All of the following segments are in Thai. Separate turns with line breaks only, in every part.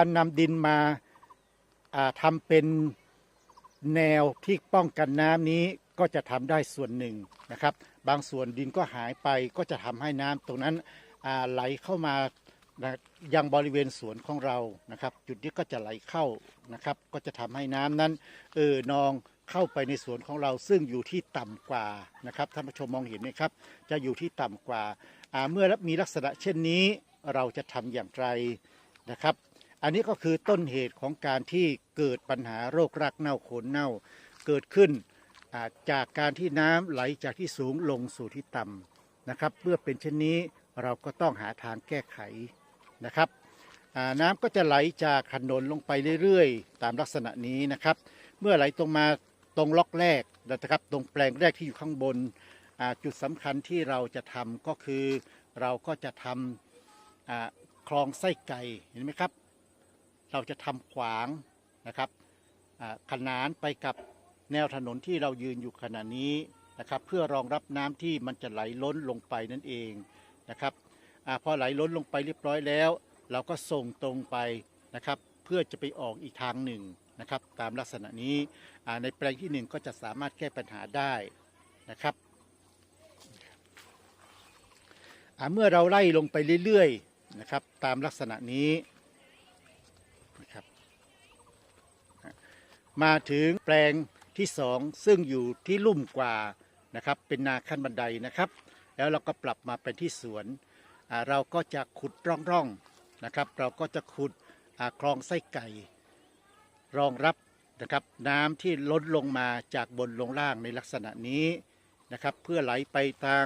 การนำดินมาทำเป็นแนวที่ป้องกันน้ำนี้ก็จะทำได้ส่วนหนึ่งนะครับ บางส่วนดินก็หายไปก็จะทำให้น้ำตรงนั้นไหลเข้ามานะยังบริเวณสวนของเรานะครับ จุดนี้ก็จะไหลเข้านะครับ ก็จะทำให้น้ำนั้นเออนองเข้าไปในสวนของเราซึ่งอยู่ที่ต่ำกว่านะครับท่านผู้ชมมองเห็นไหมครับ จะอยู่ที่ต่ำกว่าอ่าเมื่อมีลักษณะเช่นนี้เราจะทำอย่างไรนะครับ อันนี้ก็คือต้นเหตุของการที่เกิดปัญหาโรครากเน่าโคนเน่าเกิดขึ้นาจากการที่น้ำไหลจากที่สูงลงสู่ที่ต่ำนะครับ เมื่อเป็นเช่นนี้เราก็ต้องหาทางแก้ไขนะครับน้ำก็จะไหลจากถนนลงไปเรื่อยๆ ตามลักษณะนี้นะครับ เมื่อไหลตรงมาตรงล็อกแรกนะครับ ตรงแปลงแรกที่อยู่ข้างบนจุดสำคัญที่เราจะทำก็คือเราก็จะทำคลองไส้ไก่เห็นไหมครับ เราจะทำขวางนะครับขนานไปกับแนวถนนที่เรายืนอยู่ขณะนี้นะครับ เพื่อรองรับน้ำที่มันจะไหลล้นลงไปนั่นเองนะครับอพอไหลล้นลงไปเรียบร้อยแล้ว เราก็ส่งตรงไปนะครับ เพื่อจะไปออกอีกทางหนึ่งนะครับ ตามลักษณะนี้ในแปลงที่หนึ่งก็จะสามารถแก้ปัญหาได้นะครับเมื่อเราไล่ลงไปเรื่อยๆนะครับ ตามลักษณะนี้ นะครับ มาถึงแปลงที่สองซึ่งอยู่ที่ลุ่มกว่านะครับเป็นนาขั้นบันไดนะครับ แล้วเราก็ปรับมาเป็นที่สวน เราก็จะขุดร่องๆนะครับ เราก็จะขุดคลองไส้ไก่ รองรับนะครับน้ำที่ล้นลงมาจากบนลงล่างในลักษณะนี้นะครับ เพื่อไหลไปทาง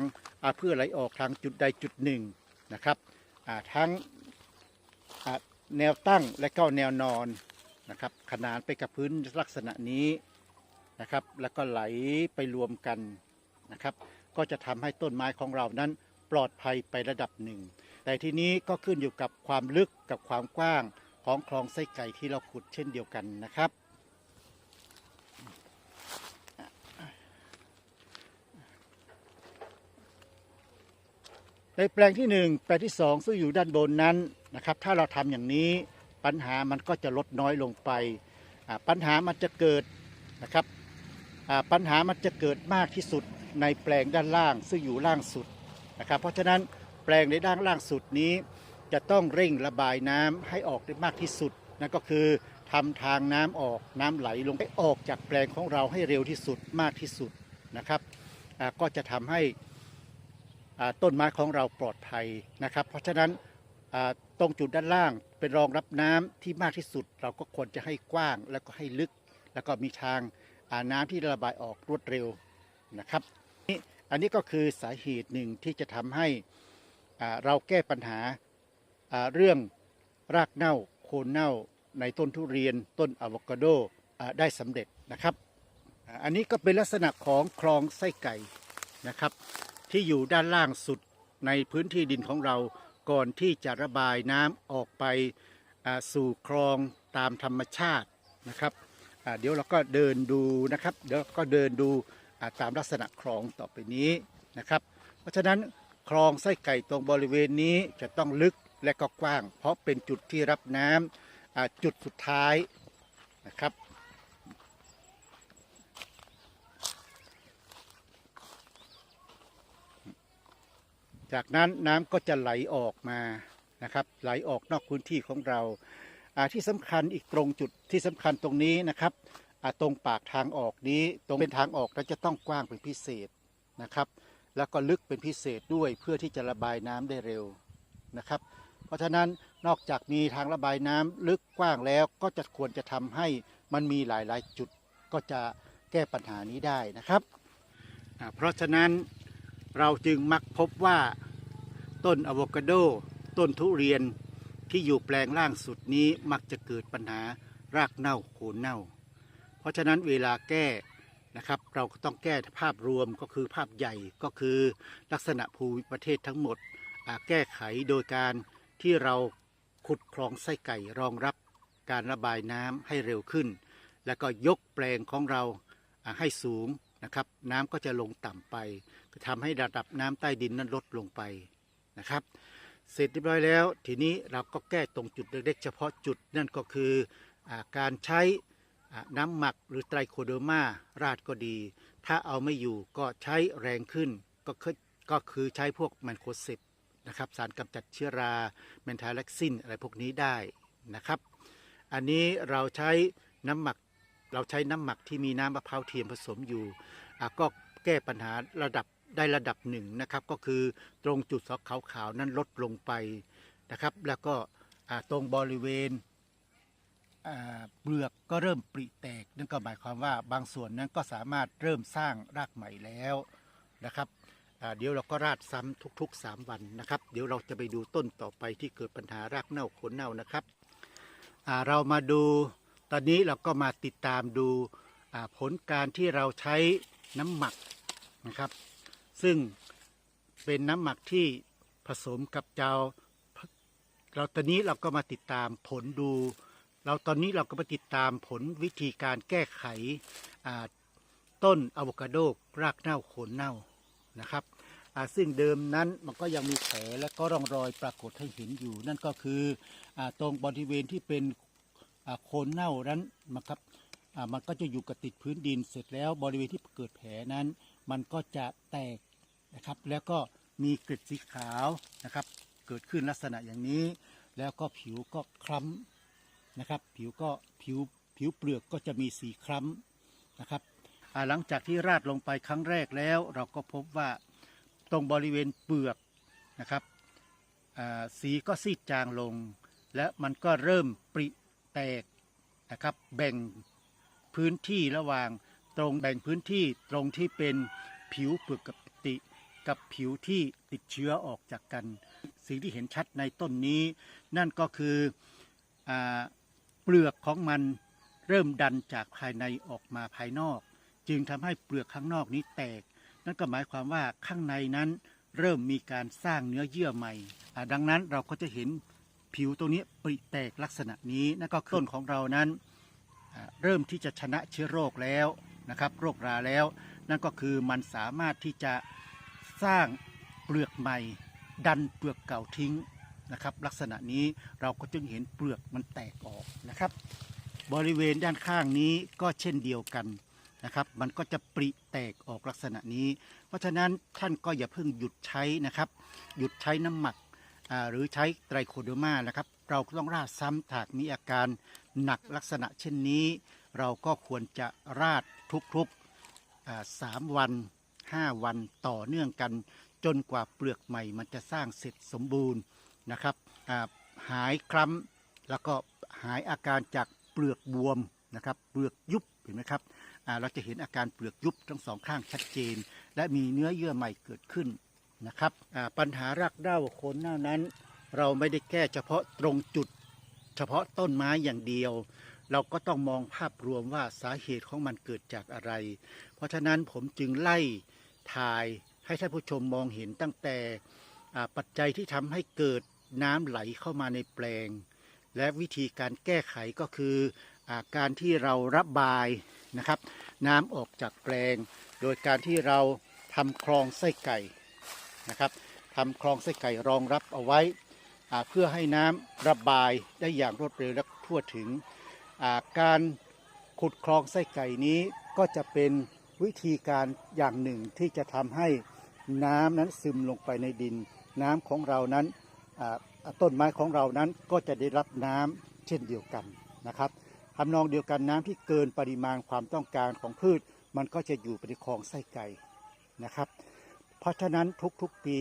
าเพื่อไหลออกทางจุดใดจุดหนึ่งนะครับทั้งแนวตั้งและก็แนวนอน นะครับขนานไปกับพื้นลักษณะนี้นะครับ แล้วก็ไหลไปรวมกันนะครับ ก็จะทำให้ต้นไม้ของเรานั้นปลอดภัยไประดับหนึ่ง แต่ทีนี้ก็ขึ้นอยู่กับความลึกกับความกว้างของคลองไส้ไก่ที่เราขุดเช่นเดียวกันนะครับในแปลงที่ 1 แปลงที่ 2 ซึ่งอยู่ด้านบนนั้นนะครับ ถ้าเราทำอย่างนี้ ปัญหามันก็จะลดน้อยลงไปปัญหามันจะเกิดนะครับปัญหามันจะเกิดมากที่สุดในแปลงด้านล่างซึ่งอยู่ล่างสุดนะครับ เพราะฉะนั้นแปลงในด้านล่างสุดนี้ จะต้องเร่งระบายน้ำให้ออกได้มากที่สุดนั่นก็คือทำทางน้ำออกน้ำไหลลงให้ออกจากแปลงของเราให้เร็วที่สุดมากที่สุดนะครับก็จะทำให้ต้นไม้ของเราปลอดภัยนะครับ เพราะฉะนั้น ตรงจุดด้านล่างเป็นรองรับน้ำที่มากที่สุด เราก็ควรจะให้กว้างแล้วก็ให้ลึก แล้วก็มีทางาน้ำที่ระบายออกรวดเร็วนะครับนี่อันนี้ก็คือสาเหตุหนึ่งที่จะทำให้เราแก้ปัญหาาเรื่องรากเน่าโคนเน่าในต้นทุเรียนต้นอะโวคาโดได้สำเร็จนะครับ อันนี้ก็เป็นลักษณะของคลองไส้ไก่นะครับ ที่อยู่ด้านล่างสุดในพื้นที่ดินของเรา ก่อนที่จะระบายน้ำออกไปสู่คลองตามธรรมชาตินะครับเดี๋ยวเราก็เดินดูนะครับ เดี๋ยวก็เดินดูตามลักษณะคลองต่อไปนี้นะครับ เพราะฉะนั้นคลองไส้ไก่ตรงบริเวณนี้จะต้องลึกและก็กว้าง เพราะเป็นจุดที่รับน้ำจุดสุดท้ายนะครับ จากนั้นน้ำก็จะไหลออกมานะครับ ไหลออกนอกพื้นที่ของเราที่สำคัญอีกตรงจุดที่สำคัญตรงนี้นะครับตรงปากทางออกนี้ตรงเป็นทางออกแล้วจะต้องกว้างเป็นพิเศษนะครับ แล้วก็ลึกเป็นพิเศษด้วยเพื่อที่จะระบายน้ำได้เร็วนะครับ เพราะฉะนั้นนอกจากมีทางระบายน้ำลึกกว้างแล้วก็จะควรจะทำให้มันมีหลายๆ จุดก็จะแก้ปัญหานี้ได้นะครับ เพราะฉะนั้น เราจึงมักพบว่าต้นอะโวคาโด ต้นทุเรียนที่อยู่แปลงล่างสุดนี้มักจะเกิดปัญหารากเน่าโคนเน่า เพราะฉะนั้นเวลาแก้นะครับ เราก็ต้องแก้ภาพรวมก็คือภาพใหญ่ก็คือลักษณะภูมิประเทศทั้งหมดแก้ไขโดยการที่เราขุดคลองไส้ไก่รองรับการระบายน้ำให้เร็วขึ้น แล้วก็ยกแปลงของเราให้สูง นะครับ น้ำก็จะลงต่ำไปก็ทำให้ระดับน้ำใต้ดินนั้นลดลงไปนะครับ เสร็จเรียบร้อยแล้ว ทีนี้เราก็แก้ตรงจุดเล็กๆเฉพาะจุดนั่นก็คืออการใช้น้ำหมักหรือไตรโคเดอร์มาราดก็ดี ถ้าเอาไม่อยู่ก็ใช้แรงขึ้นก็คือก็คือใช้พวกแมนโคเซปนะครับสารกำจัดเชื้อราเมนทาเล็กซินอะไรพวกนี้ได้นะครับ อันนี้เราใช้น้ำหมัก เราใช้น้ำหมักที่มีน้ำมะพร้าวเทียมผสมอยู่อะก็แก้ปัญหาระดับได้ระดับหนึ่งนะครับ ก็คือตรงจุดสอกขาวๆนั้นลดลงไปนะครับ แล้วก็ตรงบริเวณอ่าเปลือกก็เริ่มปริแตก นั่นก็หมายความว่าบางส่วนนั้นก็สามารถเริ่มสร้างรากใหม่แล้วนะครับเดี๋ยวเราก็ราดซ้ำทุก ๆ 3 วันนะครับ เดี๋ยวเราจะไปดูต้นต่อไปที่เกิดปัญหารากเน่าโคนเน่านะครับอ่าเรามาดู ตอนนี้เราก็มาติดตามดูผลการที่เราใช้น้ำหมักนะครับ ซึ่งเป็นน้ำหมักที่ผสมกับเจ้าเราตอนนี้เราก็มาติดตามผลดู เราตอนนี้เราก็มาติดตามผลวิธีการแก้ไขต้นอะโวคาโดรากเน่าโคนเน่านะครับซึ่งเดิมนั้นมันก็ยังมีแผลและก็ร่องรอยปรากฏให้เห็นอยู่ นั่นก็คืออตรงบริเวณที่เป็น โคนเน่านั้นนะครับมันก็จะอยู่กับติดพื้นดินเสร็จแล้วบริเวณที่เกิดแผลนั้น มันก็จะแตกนะครับ แล้วก็มีเกล็ดสีขาวนะครับ เกิดขึ้นลักษณะอย่างนี้ แล้วก็ผิวก็คล้ำนะครับ ผิวก็ผิวผิวเปลือกก็จะมีสีคล้ำนะครับหลังจากที่ราดลงไปครั้งแรกแล้ว เราก็พบว่าตรงบริเวณเปลือกนะครับสีก็ซีดจางลง และมันก็เริ่มปริ แตกนะครับ แบ่งพื้นที่ระหว่างตรงแบ่งพื้นที่ตรงที่เป็นผิวเปลือกกับติ กับผิวที่ติดเชื้อออกจากกัน สิ่งที่เห็นชัดในต้นนี้ นั่นก็คืออเปลือกของมันเริ่มดันจากภายในออกมาภายนอก จึงทำให้เปลือกข้างนอกนี้แตก นั่นก็หมายความว่าข้างในนั้นเริ่มมีการสร้างเนื้อเยื่อใหม่ดังนั้นเราก็จะเห็น ผิวตรงนี้ปริแตกลักษณะนี้นั่นก็คือต้นของเรานั้นเริ่มที่จะชนะเชื้อโรคแล้วนะครับโรคราแล้ว นั่นก็คือมันสามารถที่จะสร้างเปลือกใหม่ ดันเปลือกเก่าทิ้งนะครับ ลักษณะนี้เราก็จึงเห็นเปลือกมันแตกออกนะครับ บริเวณด้านข้างนี้ก็เช่นเดียวกันนะครับ มันก็จะปริแตกออกลักษณะนี้ เพราะฉะนั้นท่านก็อย่าเพิ่งหยุดใช้นะครับ หยุดใช้น้ำหมัก หรือใช้ไตรโคเดมานะครับ เราต้องราดซ้ำถากมีอาการหนักลักษณะเช่นนี้ เราก็ควรจะราดทุกๆสามวัน 5 วันต่อเนื่องกัน จนกว่าเปลือกใหม่มันจะสร้างเสร็จสมบูรณ์นะครับหายคล้ำแล้วก็หายอาการจากเปลือกบวมนะครับเปลือกยุบเห็นไหมครับเราจะเห็นอาการเปลือกยุบทั้งสองข้างชัดเจน และมีเนื้อเยื่อใหม่เกิดขึ้น นะครับปัญหารากเด้าโคนเน่านั้น เราไม่ได้แก้เฉพาะตรงจุด เฉพาะต้นไม้อย่างเดียว เราก็ต้องมองภาพรวมว่าสาเหตุของมันเกิดจากอะไร เพราะฉะนั้นผมจึงไล่ถ่ายให้ท่านผู้ชมมองเห็นตั้งแต่ปัจจัยที่ทำให้เกิดน้ำไหลเข้ามาในแปลง และวิธีการแก้ไขก็คืออการที่เราระบายนะครับ น้ำออกจากแปลง โดยการที่เราทำคลองไส้ไก่ นะครับทำคลองไส้ไก่รองรับเอาไว้ เพื่อให้น้ำระบายได้อย่างรวดเร็วและทั่วถึง การขุดคลองไส้ไก่นี้ก็จะเป็นวิธีการอย่างหนึ่งที่จะทำให้น้ำนั้นซึมลงไปในดิน น้ำของเรานั้นต้นไม้ของเรานั้นก็จะได้รับน้ำเช่นเดียวกันนะครับทำนองเดียวกันน้ำที่เกินปริมาณความต้องการของพืช มันก็จะอยู่ในคลองไส้ไก่นะครับ เพราะฉะนั้นทุกๆปี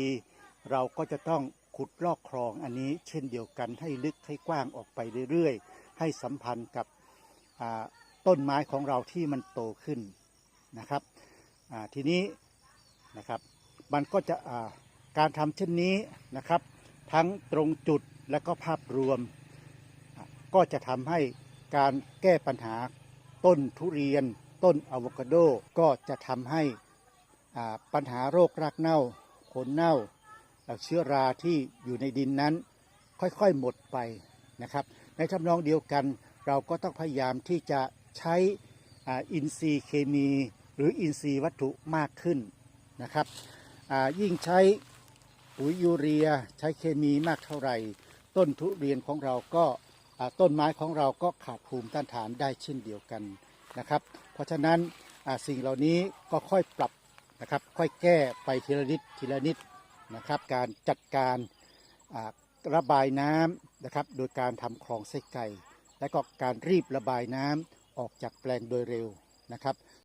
เราก็จะต้องขุดลอกคลองอันนี้เช่นเดียวกันให้ลึกให้กว้างออกไปเรื่อยๆ ให้สัมพันธ์กับต้นไม้ของเราที่มันโตขึ้นนะครับทีนี้นะครับมันก็จะาการทำเช่นนี้นะครับ ทั้งตรงจุดและก็ภาพรวม ก็จะทำให้การแก้ปัญหาต้นทุเรียน ต้นอะโวคาโดก็จะทำให้ ปัญหาโรครากเน่าขนเน่าเชื้อราที่อยู่ในดินนั้น ค่อยๆหมดไปนะครับ ในทำนองเดียวกันเราก็ต้องพยายามที่จะใช้อินทรีย์เคมี หรืออินทรีย์วัตถุมากขึ้นนะครับยิ่งใช้ปุ๋ยยูเรียใช้เคมีมากเท่าไหร่ ต้นทุเรียนของเราก็ต้นไม้ของเราก็ขาดภูมิต้านทานได้เช่นเดียวกันนะครับ เพราะฉะนั้นสิ่งเหล่านี้ก็ค่อยปรับ นะครับ ค่อยแก้ไปทีละนิดทีละนิดนะครับ การจัดการระบายน้ำนะครับ โดยการทำคลองไส้ไก่ และก็การรีบระบายน้ำออกจากแปลงโดยเร็วนะครับ